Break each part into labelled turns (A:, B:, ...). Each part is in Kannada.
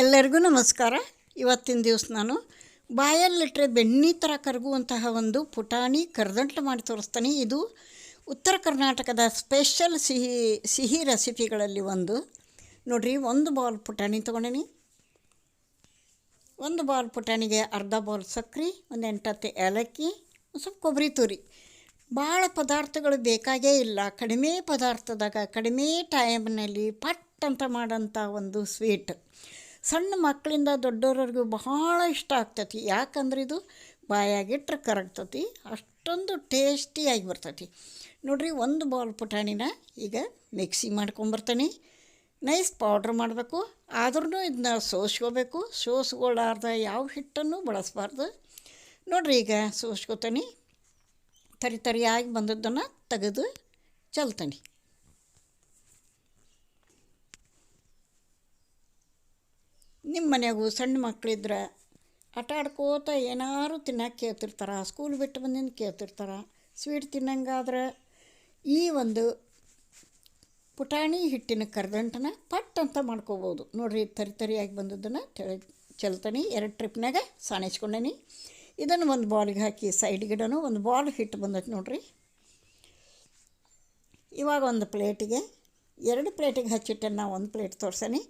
A: ಎಲ್ಲರಿಗೂ ನಮಸ್ಕಾರ. ಇವತ್ತಿನ ದಿವಸ ನಾನು ಬಾಯಲ್ಲಿಟ್ಟರೆ ಬೆಣ್ಣಿ ಥರ ಕರಗುವಂತಹ ಒಂದು ಪುಟಾಣಿ ಕರ್ದಂಟು ಮಾಡಿ ತೋರಿಸ್ತೀನಿ. ಇದು ಉತ್ತರ ಕರ್ನಾಟಕದ ಸ್ಪೆಷಲ್ ಸಿಹಿ ಸಿಹಿ ರೆಸಿಪಿಗಳಲ್ಲಿ ಒಂದು. ನೋಡಿರಿ, ಒಂದು ಬಾಲ್ ಪುಟಾಣಿ ತೊಗೊಂಡೀನಿ. ಒಂದು ಬಾಲ್ ಪುಟಾಣಿಗೆ ಅರ್ಧ ಬಾಲ್ ಸಕ್ಕರೆ ಒಂದು ಎಂಟತ್ತು ಏಲಕ್ಕಿ, ಒಂದು ಸ್ವಲ್ಪ ಕೊಬ್ಬರಿ ತುರಿ. ಭಾಳ ಪದಾರ್ಥಗಳು ಬೇಕಾಗೇ ಇಲ್ಲ. ಕಡಿಮೆ ಪದಾರ್ಥದಾಗ, ಕಡಿಮೆ ಟೈಮ್ನಲ್ಲಿ ಪಟ್ ಅಂತ ಮಾಡೋಂಥ ಒಂದು ಸ್ವೀಟ್ ಸಣ್ಣ ಮಕ್ಕಳಿಂದ ದೊಡ್ಡವ್ರವ್ರಿಗೂ ಬಹಳ ಇಷ್ಟ ಆಗ್ತತಿ. ಯಾಕಂದ್ರೆ ಇದು ಬಾಯಾಗಿಟ್ರೆ ಕರಗ್ತತಿ, ಅಷ್ಟೊಂದು ಟೇಸ್ಟಿಯಾಗಿ ಬರ್ತತಿ. ನೋಡಿರಿ, ಒಂದು ಬೌಲ್ ಪುಟಾಣಿನ ಈಗ ಮಿಕ್ಸಿ ಮಾಡ್ಕೊಂಬರ್ತೀನಿ. ನೈಸ್ ಪೌಡ್ರ್ ಮಾಡಬೇಕು. ಆದ್ರೂ ಇದನ್ನ ಸೋಸ್ಕೋಬೇಕು. ಸೋಸ್ಕೊಳ್ಳಾರ್ದ ಯಾವ ಹಿಟ್ಟನ್ನು ಬಳಸಬಾರ್ದು. ನೋಡಿರಿ, ಈಗ ಸೋಸ್ಕೋತೀನಿ. ತರಿ ತರಿಯಾಗಿ ಬಂದದ್ದನ್ನು ತೆಗೆದು ಚಲ್ತೀನಿ. ನಿಮ್ಮ ಮನೆಗೂ ಸಣ್ಣ ಮಕ್ಕಳಿದ್ರೆ ಆಟ ಆಡ್ಕೋತ ಏನಾರು ತಿನ್ನಕ್ಕೆ ಕೇಳ್ತಿರ್ತಾರೆ ಸ್ಕೂಲ್ ಬಿಟ್ಟು ಬಂದಿಂದ ಕೇಳ್ತಿರ್ತಾರೆ ಸ್ವೀಟ್ ತಿನ್ನಂಗಾದ್ರೆ ಈ ಒಂದು ಪುಟಾಣಿ ಹಿಟ್ಟಿನ ಕರ್ದಂಟನ ಪಟ್ ಅಂತ ಮಾಡ್ಕೋಬೋದು. ನೋಡಿರಿ, ತರಿ ತರಿಯಾಗಿ ಬಂದದ್ದನ್ನು ತೆಳ ಚೆಲ್ತಾನೆ. ಎರಡು ಟ್ರಿಪ್ನಾಗ ಸಾಣಿಸ್ಕೊಂಡೇನಿ. ಇದನ್ನು ಒಂದು ಬಾಲ್ಗೆ ಹಾಕಿ ಸೈಡ್ ಗಿಡನು ಒಂದು ಬಾಲ್ ಹಿಟ್ಟು ಬಂದೈತೆ ನೋಡಿರಿ. ಇವಾಗ ಒಂದು ಪ್ಲೇಟಿಗೆ ಎರಡು ಪ್ಲೇಟಿಗೆ ಹಚ್ಚಿಟ್ಟೆ ನಾವು ಒಂದು ಪ್ಲೇಟ್ ತೋರ್ಸೇನಿ.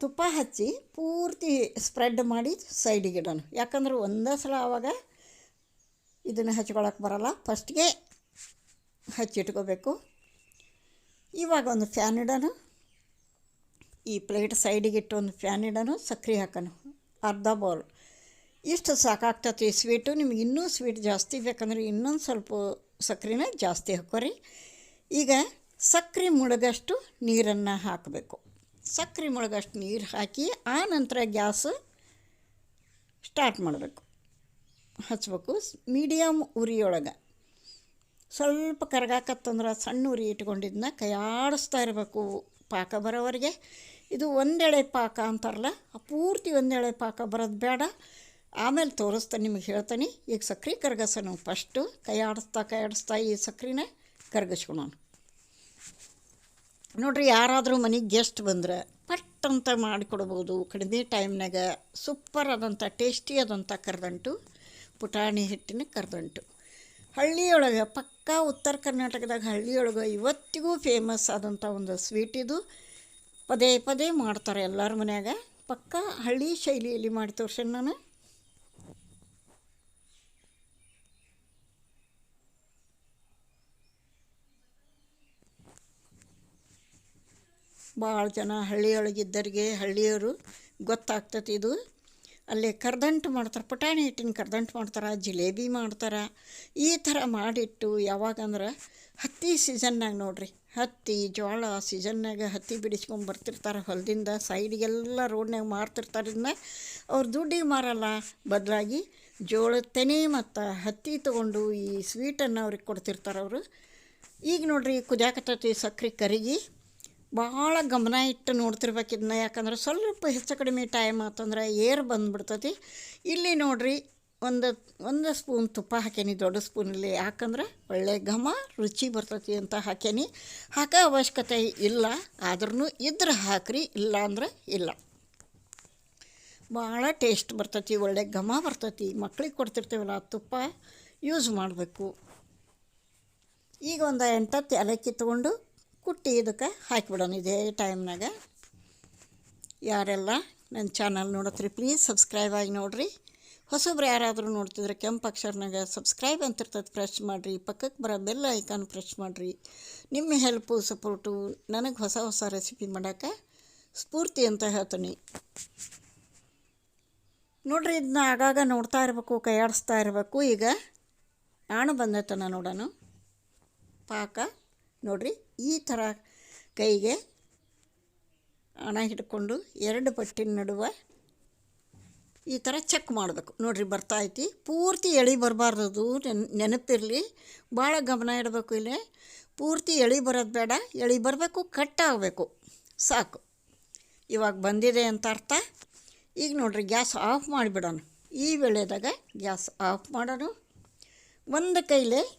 A: ತುಪ್ಪ ಹಚ್ಚಿ ಪೂರ್ತಿ ಸ್ಪ್ರೆಡ್ ಮಾಡಿ ಸೈಡಿಗೆ ಇಡೋಣ. ಯಾಕಂದ್ರೆ ಒಂದೇ ಸಲ ಆವಾಗ ಇದನ್ನು ಹಚ್ಕೊಳಕ್ಕೆ ಬರೋಲ್ಲ. ಫಸ್ಟ್ಗೆ ಹಚ್ಚಿಟ್ಕೋಬೇಕು ಇವಾಗ ಒಂದು ಫ್ಯಾನ್ ಇಡೋಣ. ಈ ಪ್ಲೇಟ್ ಸೈಡಿಗೆ ಇಟ್ಟು ಒಂದು ಫ್ಯಾನ್ ಇಡೋಣ. ಸಕ್ಕರೆ ಹಾಕೋಣ. ಅರ್ಧ ಬೌಲ್. ಇಷ್ಟು ಸಾಕಾಗ್ತತಿ ಸ್ವೀಟು. ನಿಮ್ಗೆ ಇನ್ನೂ ಸ್ವೀಟ್ ಜಾಸ್ತಿ ಬೇಕಂದ್ರೆ ಇನ್ನೊಂದು ಸ್ವಲ್ಪ ಸಕ್ಕರೆನ ಜಾಸ್ತಿ ಹಾಕೋರಿ ಈಗ ಸಕ್ಕರೆ ಮುಳುಗಷ್ಟು ನೀರನ್ನು ಹಾಕಬೇಕು. ಸಕ್ಕರೆ ಮುಳುಗಷ್ಟು ನೀರು ಹಾಕಿ, ಆ ನಂತರ ಗ್ಯಾಸ್ ಸ್ಟಾರ್ಟ್ ಮಾಡಬೇಕು. ಹಚ್ಬೇಕು. ಮೀಡಿಯಮ್ ಉರಿಯೊಳಗೆ. ಸ್ವಲ್ಪ ಕರಗಾಕತ್ತಂದ್ರೆ ಸಣ್ಣ ಉರಿ ಇಟ್ಕೊಂಡಿದ್ದನ್ನ ಕೈಯಾಡಿಸ್ತಾ ಇರಬೇಕು ಪಾಕ ಬರೋವರೆಗೆ. ಇದು ಒಂದೆಳೆ ಪಾಕ ಅಂತಾರಲ್ಲ ಪೂರ್ತಿ ಒಂದೆಳೆ ಪಾಕ ಬರೋದು ಬೇಡ. ಆಮೇಲೆ ತೋರಿಸ್ತಾ ನಿಮಗೆ ಹೇಳ್ತಾನೆ, ಈಗ ಸಕ್ರೆ ಕರಗಸನು ಫಸ್ಟು ಕೈ ಆಡಿಸ್ತಾ ಕೈ ಆಡಿಸ್ತಾ ಈ ಸಕ್ರೆನ ಕರಗಿಸ್ಕೊಳೋಣ. ನೋಡ್ರಿ, ಯಾರಾದರೂ ಮನೆಗೆ ಗೆಸ್ಟ್ ಬಂದ್ರೆ ಪಟ್ ಅಂತ ಮಾಡಿಕೊಡ್ಬೋದು. ಕಡಿಮೆ ಟೈಮ್ನಾಗ ಸೂಪರ್ ಆದಂಥ ಟೇಸ್ಟಿ ಆದಂಥ ಕರ್ದಂಟು, ಪುಟಾಣಿ ಹಿಟ್ಟಿನ ಕರ್ದಂಟು. ಹಳ್ಳಿಯೊಳಗೆ, ಪಕ್ಕಾ ಉತ್ತರ ಕರ್ನಾಟಕದಾಗ ಹಳ್ಳಿಯೊಳಗೆ ಇವತ್ತಿಗೂ ಫೇಮಸ್ ಆದಂಥ ಒಂದು ಸ್ವೀಟ್ ಇದು. ಪದೇ ಪದೇ ಮಾಡ್ತಾರೆ ಎಲ್ಲರ ಮನ್ಯಾಗ. ಪಕ್ಕಾ ಹಳ್ಳಿ ಶೈಲಿಯಲ್ಲಿ ಮಾಡಿ ತೋರ್ಸೇನೆ ನಾನು. ಭಾಳ ಜನ ಹಳ್ಳಿಯೊಳಗಿದ್ದರಿಗೆ, ಹಳ್ಳಿಯವರು ಗೊತ್ತಾಗ್ತತಿ ಇದು. ಅಲ್ಲಿ ಕರ್ದಂಟು ಮಾಡ್ತಾರೆ, ಪುಟಾಣಿ ಹಿಟ್ಟಿನ ಕರ್ದಂಟು ಮಾಡ್ತಾರೆ, ಜಿಲೇಬಿ ಮಾಡ್ತಾರೆ. ಈ ಥರ ಮಾಡಿಟ್ಟು ಯಾವಾಗಂದ್ರೆ ಹತ್ತಿ ಸೀಸನ್ನಾಗ ನೋಡ್ರಿ. ಹತ್ತಿ, ಜೋಳ ಸೀಸನ್ನಾಗ ಹತ್ತಿ ಬಿಡಿಸ್ಕೊಂಡು ಬರ್ತಿರ್ತಾರೆ ಹೊಲದಿಂದ ಸೈಡಿಗೆಲ್ಲ ರೋಡ್ನಾಗ ಮಾರ್ತಿರ್ತಾರೆ. ಇದನ್ನ ಅವ್ರು ದುಡ್ಡಿಗೆ ಮಾರಲ್ಲ. ಬದಲಾಗಿ ಜೋಳದ ತೆನೆ ಮತ್ತು ಹತ್ತಿ ತೊಗೊಂಡು ಈ ಸ್ವೀಟನ್ನು ಅವ್ರಿಗೆ ಕೊಡ್ತಿರ್ತಾರೆ ಅವರು. ಈಗ ನೋಡ್ರಿ ಕುದಿಯಾಕತ್ತೈತಿ ಸಕ್ಕರೆ ಕರಿಗಿ. ಭಾಳ ಗಮನ ಇಟ್ಟು ನೋಡ್ತಿರ್ಬೇಕು ಇದನ್ನ. ಯಾಕಂದ್ರೆ ಸ್ವಲ್ಪ ಹೆಚ್ಚು ಕಡಿಮೆ ಟೈಮ್ ಆತಂದ್ರೆ ಏರ್ ಬಂದ್ಬಿಡ್ತತಿ. ಇಲ್ಲಿ ನೋಡ್ರಿ, ಒಂದು ಒಂದು ಸ್ಪೂನ್ ತುಪ್ಪ ಹಾಕೇನಿ ದೊಡ್ಡ ಸ್ಪೂನಲ್ಲಿ ಯಾಕಂದ್ರೆ ಒಳ್ಳೆ ಘಮ, ರುಚಿ ಬರ್ತೈತಿ ಅಂತ ಹಾಕೇನಿ ಹಾಕೋ ಅವಶ್ಯಕತೆ ಇಲ್ಲ. ಆದ್ರೂ ಇದ್ರೆ ಹಾಕ್ರಿ ಇಲ್ಲ ಅಂದ್ರೆ ಇಲ್ಲ. ಭಾಳ ಟೇಸ್ಟ್ ಬರ್ತೈತಿ, ಒಳ್ಳೆ ಘಮ ಬರ್ತೈತಿ. ಮಕ್ಳಿಗೆ ಕೊಡ್ತಿರ್ತೀವಲ್ಲ, ತುಪ್ಪ ಯೂಸ್ ಮಾಡಬೇಕು. ಈಗ ಒಂದು ಎಂಟತ್ತು ಏಲಕ್ಕಿ ತೊಗೊಂಡು ಕುಟ್ಟಿ ಇದಕ್ಕೆ ಹಾಕಿಬಿಡೋಣ ಇದೇ ಟೈಮ್ನಾಗ. ಯಾರೆಲ್ಲ ನನ್ನ ಚಾನಲ್ ನೋಡತ್ರಿ ಪ್ಲೀಸ್ ಸಬ್ಸ್ಕ್ರೈಬ್ ಆಗಿ ನೋಡಿರಿ. ಹೊಸಬ್ರು ಯಾರಾದರೂ ನೋಡ್ತಿದ್ರೆ ಕೆಂಪು ಅಕ್ಷರನಾಗ ಸಬ್ಸ್ಕ್ರೈಬ್ ಅಂತಿರ್ತದೆ ಪ್ರೆಸ್ ಮಾಡಿರಿ. ಪಕ್ಕಕ್ಕೆ ಬರೋ ಬೆಲ್ ಐಕಾನ್ ಪ್ರೆಸ್ ಮಾಡಿರಿ. ನಿಮ್ಮ ಹೆಲ್ಪು ಸಪೋರ್ಟು ನನಗೆ ಹೊಸ ಹೊಸ ರೆಸಿಪಿ ಮಾಡೋಕ್ಕೆ ಸ್ಫೂರ್ತಿ ಅಂತ ಹೇಳ್ತೀನಿ. ನೋಡ್ರಿ, ಇದನ್ನ ಆಗಾಗ ನೋಡ್ತಾ ಇರಬೇಕು, ಕೈಯಾಡಿಸ್ತಾ ಇರಬೇಕು. ಈಗ ಆಣು ಬಂದೈತನ ನೋಡೋಣ. ಪಾಕ, ನೋಡ್ರಿ. ಈ ಥರ ಕೈಗೆ ಹಣ ಹಿಡ್ಕೊಂಡು ಎರಡು ಪಟ್ಟಿನ ನಡುವೆ ಈ ಥರ ಚೆಕ್ ಮಾಡಬೇಕು. ನೋಡಿರಿ ಐತಿ. ಪೂರ್ತಿ ಎಳಿ ಬರಬಾರ್ದು ನೆನ್, ನೆನಪಿರಲಿ. ಭಾಳ ಗಮನ ಇಡಬೇಕು ಇಲ್ಲಿ. ಪೂರ್ತಿ ಎಳಿ ಬರೋದು ಬೇಡ. ಎಳಿ ಬರಬೇಕು, ಕಟ್ ಆಗಬೇಕು. ಸಾಕು. ಇವಾಗ ಬಂದಿದೆ ಅಂತ ಅರ್ಥ. ಈಗ ನೋಡಿರಿ, ಗ್ಯಾಸ್ ಆಫ್ ಮಾಡಿಬಿಡೋಣ. ಈ ವೇಳೆದಾಗ ಗ್ಯಾಸ್ ಆಫ್ ಮಾಡೋಣ. ಒಂದು ಕೈಲೇ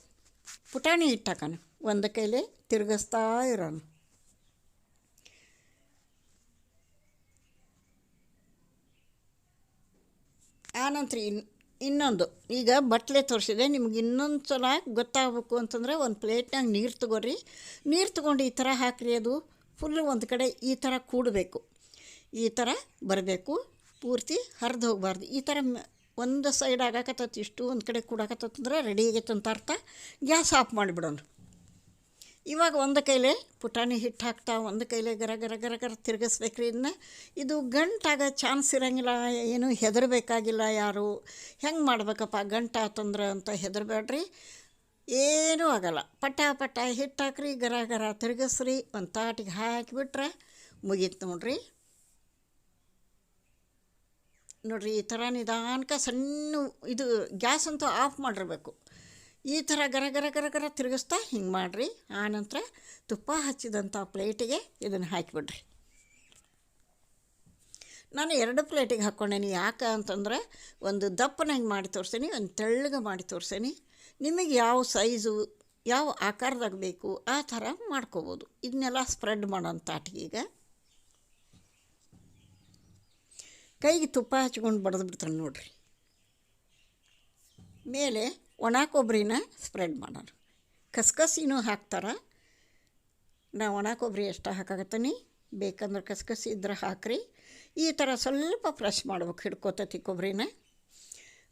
A: ಪುಟಾಣಿ ಹಿಟ್ಟು ಹಾಕೋಣ. ಒಂದು ಕೈಲಿ ತಿರುಗಿಸ್ತಾ ಇರೋಣ. ಆನಂತರ ಇನ್, ಇನ್ನೊಂದು, ಈಗ ಬಟ್ಲೆ ತೋರಿಸಿದೆ, ನಿಮ್ಗೆ ಇನ್ನೊಂದು ಸಲ ಗೊತ್ತಾಗಬೇಕು ಅಂತಂದರೆ ಒಂದು ಪ್ಲೇಟ್ನಾಗ ನೀರು ತಗೋರಿ. ನೀರು ತೊಗೊಂಡು ಈ ಥರ ಹಾಕಿರಿ, ಅದು ಫುಲ್ಲು ಒಂದು ಕಡೆ ಈ ಥರ ಕೂಡಬೇಕು. ಈ ಥರ ಬರಬೇಕು, ಪೂರ್ತಿ ಹರಿದು ಹೋಗಬಾರ್ದು. ಈ ಥರ ಒಂದು ಸೈಡ್ ಆಗಾಕತ್ತೈತಿ, ಇಷ್ಟು ಒಂದು ಕಡೆ ಕೂಡಾಕತ್ತಂದ್ರೆ ರೆಡಿ ಆಗೈತೆ ಅಂತ ಅರ್ಥ. ಗ್ಯಾಸ್ ಆಫ್ ಮಾಡಿಬಿಡೋಣ. ಇವಾಗ ಒಂದು ಕೈಲೇ ಪುಟಾಣಿ ಹಿಟ್ಟು ಹಾಕ್ತಾ, ಒಂದು ಕೈಲೇ ಗರ ಗರ ಗರ ಗರ ತಿರುಗಿಸ್ಬೇಕ್ರಿ ಇದನ್ನ ಇದು ಗಂಟಾಗ ಚಾನ್ಸ್ ಇರೋಂಗಿಲ್ಲ, ಏನು ಹೆದರಬೇಕಾಗಿಲ್ಲ ಯಾರು. ಹೆಂಗೆ ಮಾಡ್ಬೇಕಪ್ಪ ಗಂಟ ಆತಂದ್ರೆ ಅಂತ ಹೆದರಬೇಡ್ರಿ ಏನೂ ಆಗಲ್ಲ. ಪಟ ಪಟ ಹಿಟ್ಟು ಹಾಕ್ರಿ, ಗರ ಗರ ತಿರುಗಿಸ್ರಿ, ಒಂದು ತಾಟಿಗೆ ಹಾಕಿಬಿಟ್ರೆ ಮುಗೀತು ನೋಡ್ರಿ. ನೋಡ್ರಿ ಈ ಥರ ನಿಧಾನಕ್ಕೆ ಸಣ್ಣ ಇದು ಗ್ಯಾಸ್ ಅಂತೂ ಆಫ್ ಮಾಡಿರ್ಬೇಕು. ಈ ಥರ ಗರ ಗರ ಗರ ಗರ ತಿರುಗಿಸ್ತಾ ಹಿಂಗೆ ಮಾಡಿರಿ. ಆನಂತರ ತುಪ್ಪ ಹಚ್ಚಿದಂಥ ಪ್ಲೇಟಿಗೆ ಇದನ್ನು ಹಾಕಿಬಿಡ್ರಿ. ನಾನು ಎರಡು ಪ್ಲೇಟಿಗೆ ಹಾಕ್ಕೊಂಡೇನಿ. ಯಾಕೆ ಅಂತಂದ್ರೆ ಒಂದು ದಪ್ಪನಾಗಿ ಮಾಡಿ ತೋರಿಸ್ತೀನಿ ಒಂದು ತೆಳ್ಳಗೆ ಮಾಡಿ ತೋರಿಸ್ತೀನಿ ನಿಮಗೆ ಯಾವ ಸೈಜು, ಯಾವ ಆಕಾರದಾಗ ಬೇಕು ಆ ಥರ ಮಾಡ್ಕೋಬೋದು. ಇದನ್ನೆಲ್ಲ ಸ್ಪ್ರೆಡ್ ಮಾಡೋಂಥ ಈಗ. ಕೈಗೆ ತುಪ್ಪ ಹಚ್ಕೊಂಡು ಬಡ್ದು ಬಿಡ್ತಾನೆ ನೋಡ್ರಿ. ಮೇಲೆ ಒಣ ಕೊಬ್ಬರಿನ ಸ್ಪ್ರೆಡ್ ಮಾಡೋಣ ಕಸ್ಕಸಿನೂ ಹಾಕ್ತಾರೆ. ನಾ ಒಣ ಕೊಬ್ಬರಿ ಎಷ್ಟು ಹಾಕಾಗತ್ತೀನಿ ಬೇಕಂದ್ರೆ ಕಸ್ಕಸಿ ಇದ್ರೆ ಹಾಕ್ರಿ. ಈ ಥರ ಸ್ವಲ್ಪ ಫ್ರೆಶ್ ಮಾಡ್ಬೇಕು ಹಿಡ್ಕೋತತಿ ಕೊಬ್ಬರಿನ.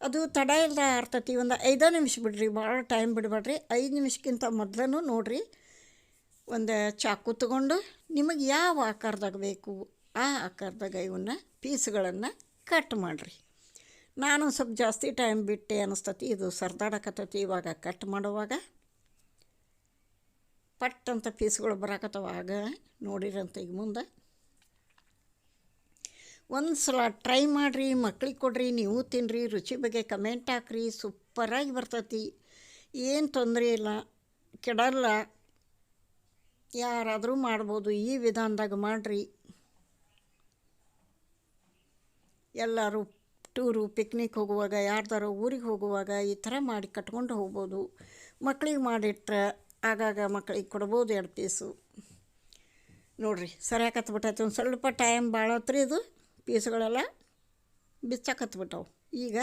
A: ಅದು ತಡ ಇಲ್ಲದ ಆರ್ತತಿ. ಒಂದು ಐದು ನಿಮಿಷ ಬಿಡ್ರಿ. ಭಾಳ ಟೈಮ್ ಬಿಡಬೇಡ್ರಿ. ಐದು ನಿಮಿಷಕ್ಕಿಂತ ಮೊದಲೂ ನೋಡಿರಿ. ಒಂದು ಚಾಕು ತಗೊಂಡು ನಿಮಗೆ ಯಾವ ಆಕಾರದಾಗ ಬೇಕು ಆ ಆಕಾರದಾಗ ಇವನ್ನ ಪೀಸ್ಗಳನ್ನು ಕಟ್ ಮಾಡಿರಿ. ನಾನು ಸ್ವಲ್ಪ ಜಾಸ್ತಿ ಟೈಮ್ ಬಿಟ್ಟೆ ಅನ್ನಿಸ್ತತಿ ಇದು ಸರ್ದಾಡಕತ್ತತಿ. ಇವಾಗ ಕಟ್ ಮಾಡುವಾಗ. ಪಟ್ ಅಂತ ಪೀಸ್ಗಳು ಬರಾಕತ್ತವ. ಆಗ ನೋಡಿರಂತ ಈಗ ಮುಂದೆ. ಒಂದು ಸಲ ಟ್ರೈ ಮಾಡಿರಿ, ಮಕ್ಳಿಗೆ ಕೊಡ್ರಿ, ನೀವು ತಿನ್ನಿರಿ ರುಚಿ ಬಗ್ಗೆ ಕಮೆಂಟ್ ಹಾಕ್ರಿ. ಸೂಪರಾಗಿ ಬರ್ತೈತಿ. ಏನು ತೊಂದರೆ ಇಲ್ಲ. ಕೆಡಲ್ಲ. ಯಾರಾದರೂ ಮಾಡ್ಬೋದು. ಈ ವಿಧಾನದಾಗ ಮಾಡಿರಿ. ಎಲ್ಲರೂ ಟೂರು ಪಿಕ್ನಿಕ್ ಹೋಗುವಾಗ, ಯಾರ್ದಾರೋ ಊರಿಗೆ ಹೋಗುವಾಗ ಈ ಥರ ಮಾಡಿ ಕಟ್ಕೊಂಡು ಹೋಗ್ಬೋದು. ಮಕ್ಳಿಗೆ ಮಾಡಿಟ್ರೆ ಆಗಾಗ ಮಕ್ಳಿಗೆ ಕೊಡ್ಬೋದು ಎರಡು ಪೀಸು. ನೋಡಿರಿ ಸರಿಯಾಕತ್ಬಿಟ್ಟೈತೆ ಒಂದು ಸ್ವಲ್ಪ ಟೈಮ್ ಭಾಳ ಹತ್ರ ಇದು, ಪೀಸ್ಗಳೆಲ್ಲ ಬಿಚ್ಚಾಕತ್ಬಿಟ್ಟವು ಈಗ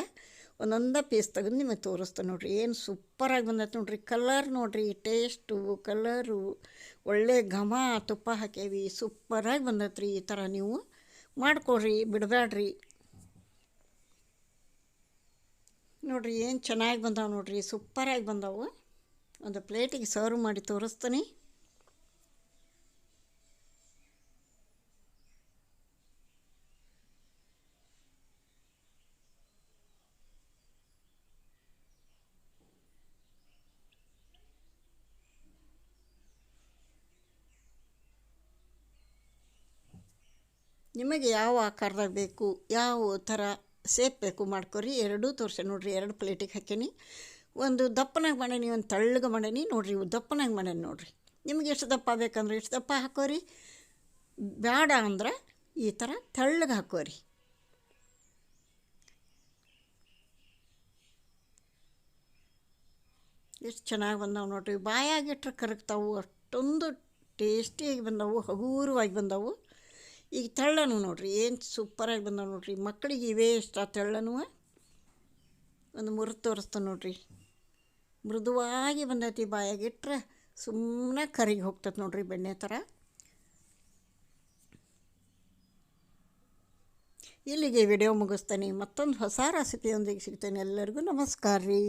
A: ಒಂದೊಂದೇ ಪೀಸ್ ತೆಗೆದು ನಿಮಗೆ ತೋರಿಸ್ತೆ ನೋಡಿರಿ. ಏನು ಸೂಪರಾಗಿ ಬಂದೈತೆ ನೋಡಿರಿ. ಕಲರ್ ನೋಡಿರಿ ಟೇಸ್ಟು ಕಲರು ಒಳ್ಳೆ ಘಮ, ತುಪ್ಪ ಹಾಕೇವಿ ಸೂಪರಾಗಿ ಬಂದೈತೆ ರೀ ಈ ಥರ ನೀವು ಮಾಡ್ಕೊಳ್ರಿ ಬಿಡಬೇಡ್ರಿ ನೋಡಿರಿ, ಏನು ಚೆನ್ನಾಗಿ ಬಂದಾವೆ ನೋಡಿರಿ, ಸೂಪರಾಗಿ ಬಂದಾವು. ಒಂದು ಪ್ಲೇಟಿಗೆ ಸರ್ವ್ ಮಾಡಿ ತೋರಿಸ್ತೀನಿ. ನಿಮಗೆ ಯಾವ ಆಕಾರದಾಗ ಬೇಕು, ಯಾವ ಥರ ಸೇಪ್ ಬೇಕು ಮಾಡ್ಕೊರಿ, ಎರಡೂ ತೋರಿಸಿ. ನೋಡಿರಿ, ಎರಡು ಪ್ಲೇಟಿಗೆ ಹಾಕೀನಿ ಒಂದು ದಪ್ಪನಾಗಿ ಮಾಡೀನಿ, ಒಂದು ತಳ್ಳಗೆ ಮಾಡೀನಿ. ನೋಡಿರಿ ದಪ್ಪನಾಗಿ ಮಾಡೀನಿ ನೋಡಿರಿ. ನಿಮ್ಗೆ ಎಷ್ಟು ದಪ್ಪ ಬೇಕಂದ್ರೆ ಎಷ್ಟು ದಪ್ಪ ಹಾಕೋರಿ? ಬೇಡ ಅಂದ್ರೆ ಈ ಥರ ತಳ್ಳಗೆ ಹಾಕೋರಿ. ಎಷ್ಟು ಚೆನ್ನಾಗಿ ಬಂದವು ನೋಡ್ರಿ. ಬಾಯಾಗಿಟ್ರೆ ಕರಗ್ತಾವು. ಅಷ್ಟೊಂದು ಟೇಸ್ಟಿಯಾಗಿ ಬಂದವು, ಹಗೂರವಾಗಿ ಬಂದವು. ಈಗ ತೆಳ್ಳನು ನೋಡ್ರಿ, ಏನು ಸೂಪರಾಗಿ ಬಂದವು ನೋಡ್ರಿ. ಮಕ್ಕಳಿಗೆ ಇವೇ ಇಷ್ಟ ತೆಳ್ಳನು ಒಂದು ಮುರು ತೋರಿಸ್ತು ನೋಡ್ರಿ. ಮೃದುವಾಗಿ ಬಂದೈತಿ ಬಾಯಾಗಿಟ್ರೆ ಸುಮ್ಮನೆ ಕರಿಗೆ ಹೋಗ್ತದೆ ನೋಡ್ರಿ ಬೆಣ್ಣೆ ಥರ ಇಲ್ಲಿಗೆ ವಿಡಿಯೋ ಮುಗಿಸ್ತೇನೆ. ಮತ್ತೊಂದು ಹೊಸ ರೆಸಿಪಿಯೊಂದಿಗೆ ಸಿಗ್ತೇನೆ. ಎಲ್ಲರಿಗೂ ನಮಸ್ಕಾರ ರೀ.